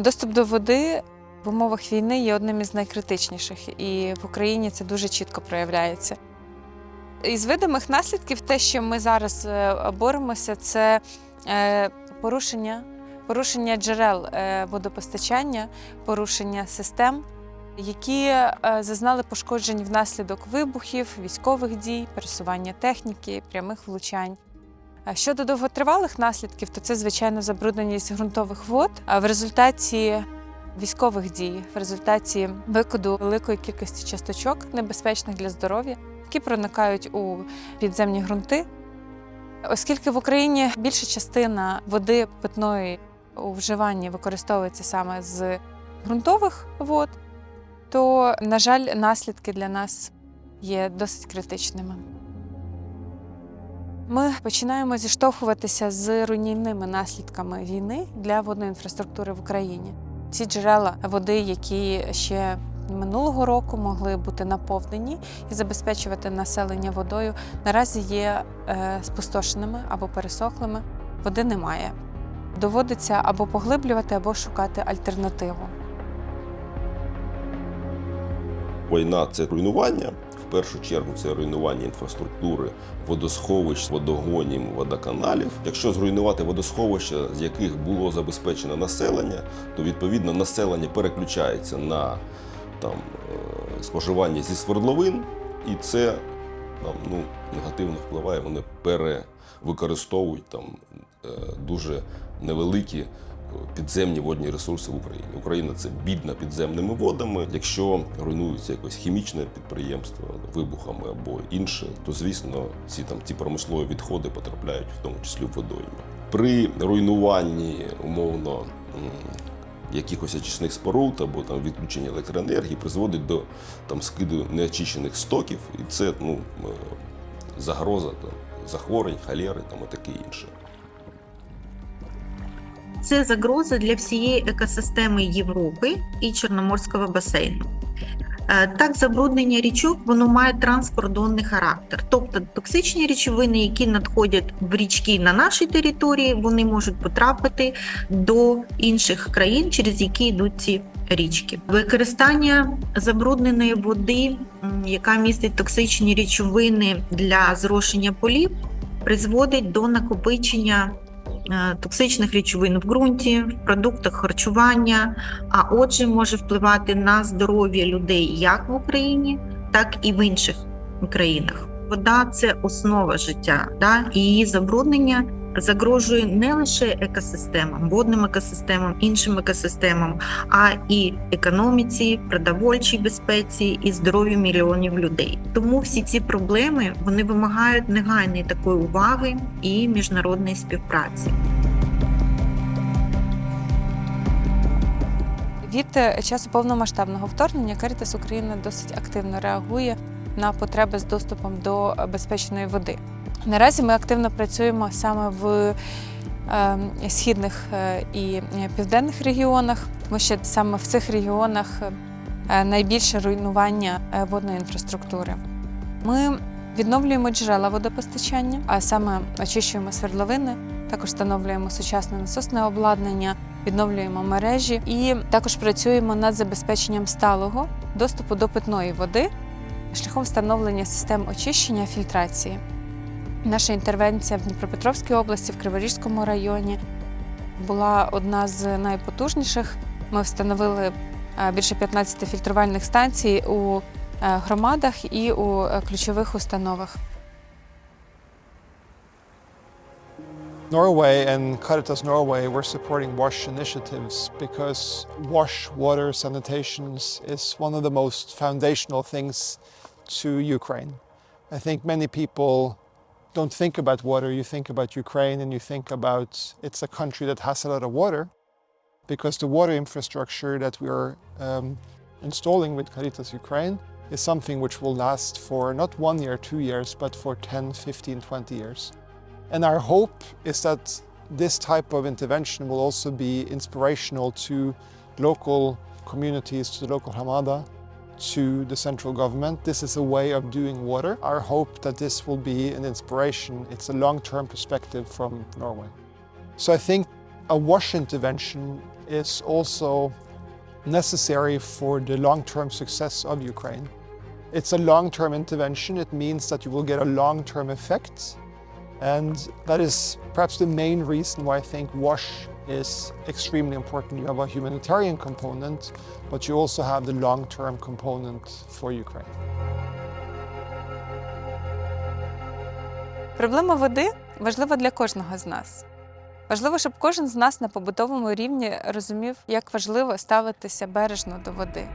Доступ до води в умовах війни є одним із найкритичніших, і в Україні це дуже чітко проявляється. Із видимих наслідків, те, що ми зараз е, боремося, це е, порушення, порушення джерел е, водопостачання, порушення систем, які зазнали пошкоджень внаслідок вибухів, військових дій, пересування техніки, прямих влучань. Щодо довготривалих наслідків, то це звичайно забрудненість ґрунтових вод. А в результаті військових дій, в результаті викиду великої кількості часточок, небезпечних для здоров'я, які проникають у підземні ґрунти. Оскільки в Україні більша частина води питної у вживанні використовується саме з ґрунтових вод, то, на жаль, наслідки для нас є досить критичними. Ми починаємо зіштовхуватися з руйнівними наслідками війни для водної інфраструктури в Україні. Ці джерела води, які ще минулого року могли бути наповнені і забезпечувати населення водою, наразі є е, спустошеними або пересохлими. Води немає. Доводиться або поглиблювати, або шукати альтернативу. Війна це руйнування. В першу чергу це руйнування інфраструктури, водосховищ, водогонів, водоканалів. Якщо зруйнувати водосховища, з яких було забезпечено населення, то відповідно населення переключається на там, е, споживання зі свердловин, і це там, ну, негативно впливає. Вони перевикористовують там е, дуже невеликі підземні водні ресурси в Україні. Україна це бідна підземними водами. Якщо руйнується якось хімічне підприємство вибухами або інше, то звісно ці там ці промислові відходи потрапляють в тому числі в водойми. При руйнуванні умовно. Якихось очисних споруд або там відключення електроенергії призводить до там скиду неочищених стоків, і це ну е, загроза там захворювань, холери там і таке інше. Це загроза для всієї екосистеми Європи і Чорноморського басейну. Е, Так, забруднення річок воно має транскордонний характер. Тобто токсичні речовини, які надходять в річки на нашій території, вони можуть потрапити до інших країн, через які йдуть ці річки. Використання забрудненої води, яка містить токсичні речовини для зрошення полів, призводить до накопичення токсичних речовин в ґрунті, в продуктах харчування, а отже, може впливати на здоров'я людей як в Україні, так і в інших країнах. Вода це основа життя, да? її забруднення загрожує не лише екосистемам, водним екосистемам, іншим екосистемам, а і економіці, продовольчій безпеці і здоров'ю мільйонів людей. Тому всі ці проблеми вони вимагають негайної такої уваги і міжнародної співпраці. Від е, часу повномасштабного вторгнення Caritas Україна досить активно реагує на потреби з доступом до безпечної води. Наразі ми активно працюємо саме в е, східних е, і південних регіонах, тому що саме в цих регіонах е, найбільше руйнування е, водної інфраструктури. Ми відновлюємо джерела водопостачання, а саме очищуємо свердловини, також встановлюємо сучасне насосне обладнання, відновлюємо мережі і також працюємо над забезпеченням сталого доступу до питної води шляхом встановлення систем очищення фільтрації. Наша інтервенція в Дніпропетровській області, в Криворізькому районі була одна з найпотужніших. Ми встановили е, більше 15 фільтрувальних станцій у е, громадах і у е, ключових установах. Norway and Caritas Norway were supporting WASH initiatives because WASH water sanitations is one of the most foundational things to Ukraine. I think many people don't think about water. You think about Ukraine and you think about it's a country that has a lot of water because the water infrastructure that we are um, installing with Caritas Ukraine is something which will last for not one year, two years, but for 10, 15, 20 years. And our hope is that this type of intervention will also be inspirational to local communities, to the local Hamada, to the central government. This is a way of doing water. Our hope that this will be an inspiration. It's a long-term perspective from Norway. So I think a wash intervention is also necessary for the long term success of Ukraine. It's a long term intervention, it means that you will get a long term effect. And that is perhaps the main reason why I think WASH is extremely important. You have a humanitarian component, but you also have the long term component for Ukraine. Проблема води важлива для кожного з нас. Важливо, щоб кожен з нас на побутовому рівні розумів, як важливо ставитися бережно до води.